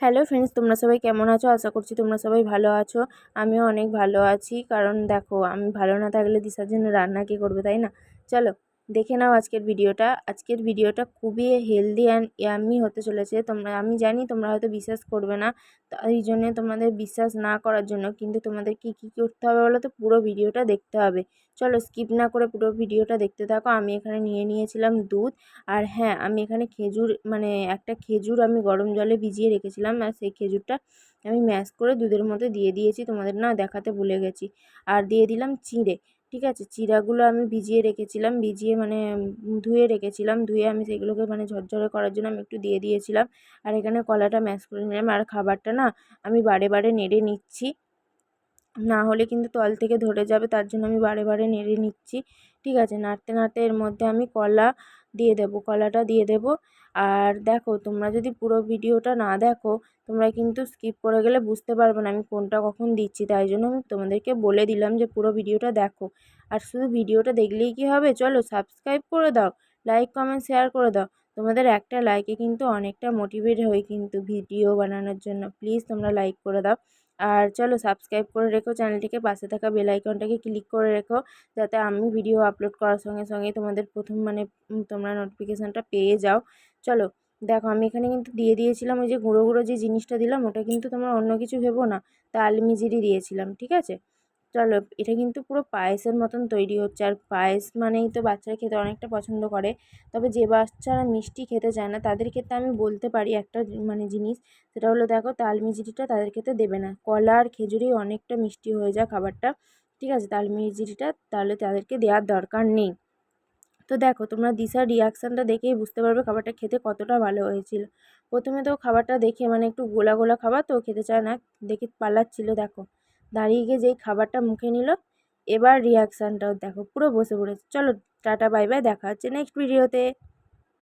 Hello friends তোমরা সবাই কেমন আছো? আশা করছি তোমরা সবাই ভালো আছো। আমিও অনেক ভালো আছি। কারণ দেখো, আমি ভালো না থাকলে দিশার জন্য রান্না কে করবে, তাই না? চলো দেখে নাও আজকের ভিডিওটা। আজকের ভিডিওটা খুবই হেলদি অ্যান্ড ইয়াম্মি হতে চলেছে। তোমরা, আমি জানি তোমরা হয়তো বিশ্বাস করবে না এই জন্য তোমাদের বিশ্বাস না করার জন্য কিন্তু তোমাদের কী কী করতে হবে বলো তো? পুরো ভিডিওটা দেখতে হবে। চলো স্কিপ না করে পুরো ভিডিওটা দেখতে থাকো। আমি এখানে নিয়ে নিয়েছিলাম দুধ। আর হ্যাঁ আমি এখানে খেজুর মানে একটা খেজুর আমি গরম জলে ভিজিয়ে রেখেছিলাম আর সেই খেজুরটা আমি ম্যাশ করে দুধের মধ্যে দিয়ে দিয়েছি। তোমাদের না দেখাতে ভুলে গেছি। আর দিয়ে দিলাম চিঁড়ে। ঠিক আছে চিড়াগুলো আমি ভিজিয়ে রেখেছিলাম, ভিজিয়ে মানে ধুয়ে রেখেছিলাম, ধুয়ে আমি সেগুলোকে মানে ঝরঝরে করার জন্য আমি একটু দিয়ে দিয়েছিলাম। আর এখানে কলাটা ম্যাশ করে নিলাম। আর খাবারটা না, আমি বারে বারে নেড়ে নিচ্ছি। না হলে কিন্তু তল থেকে ধরে যাবে, তার জন্য আমি বারে বারে নেড়ে নিচ্ছি। ঠিক আছে, নাড়তে নাড়তে এর মধ্যে আমি কলা দিয়ে দেবো, কলাটা দিয়ে দেবো। আর দেখো, তোমরা যদি পুরো ভিডিওটা না দেখো, তোমরা কিন্তু স্কিপ করে গেলে বুঝতে পারবে না আমি কোনটা কখন দিচ্ছি। তাই জন্য আমি তোমাদেরকে বলে দিলাম যে পুরো ভিডিওটা দেখো। আর শুধু ভিডিওটা দেখলেই কি হবে? চলো সাবস্ক্রাইব করে দাও, লাইক, কমেন্ট, শেয়ার করে দাও। তোমাদের একটা লাইকে কিন্তু অনেকটা মোটিভেট হই কিন্তু ভিডিও বানানোর জন্য। প্লিজ তোমরা লাইক করে দাও। আর চলো সাবস্ক্রাইব করে রেখো চ্যানেলটিকে পাশে থাকা বেল আইকনটাকে ক্লিক করে রেখো, যাতে আমি ভিডিও আপলোড করার সঙ্গে সঙ্গে তোমাদের প্রথম মানে তোমরা নোটিফিকেশানটা পেয়ে যাও। চলো, দেখো আমি এখানে কিন্তু দিয়ে দিয়েছিলাম ওই যে গুঁড়ো গুঁড়ো যে জিনিসটা দিলাম, ওটা কিন্তু তোমরা অন্য কিছু ভেবো না তাল মিজিরি দিয়েছিলাম, ঠিক আছে? চলো, এটা কিন্তু পুরো পায়েসের মতন তৈরি হচ্ছে। আর পায়েস মানেই তো বাচ্চারা খেতে অনেকটা পছন্দ করে। তবে যে বাচ্চারা মিষ্টি খেতে চায় না, তাদের ক্ষেত্রে আমি বলতে পারি একটা মানে জিনিস। সেটা হলো, দেখো, তাল মিজরিটা তাদের ক্ষেত্রে দেবে না। কলা আর খেজুরি অনেকটা মিষ্টি হয়ে যায় খাবারটা। ঠিক আছে, তাল মিজরিটা তাহলে তাদেরকে দেওয়ার দরকার নেই। তো দেখো, তোমরা দিশার রিয়াকশানটা দেখেই বুঝতে পারবে খাবারটা খেতে কতটা ভালো হয়েছিল। প্রথমে তো খাবারটা দেখে মানে একটু গোলা গোলা খাবার তো খেতে চায় না, দেখে পালাচ্ছিল, দেখো। দাঁড়িয়ে গিয়ে যেই খাবারটা মুখে নিল, এবার রিয়াকশানটাও দেখো, পুরো বসে পড়েছে। চলো টাটা বাই বাই দেখা হচ্ছে নেক্সট ভিডিওতে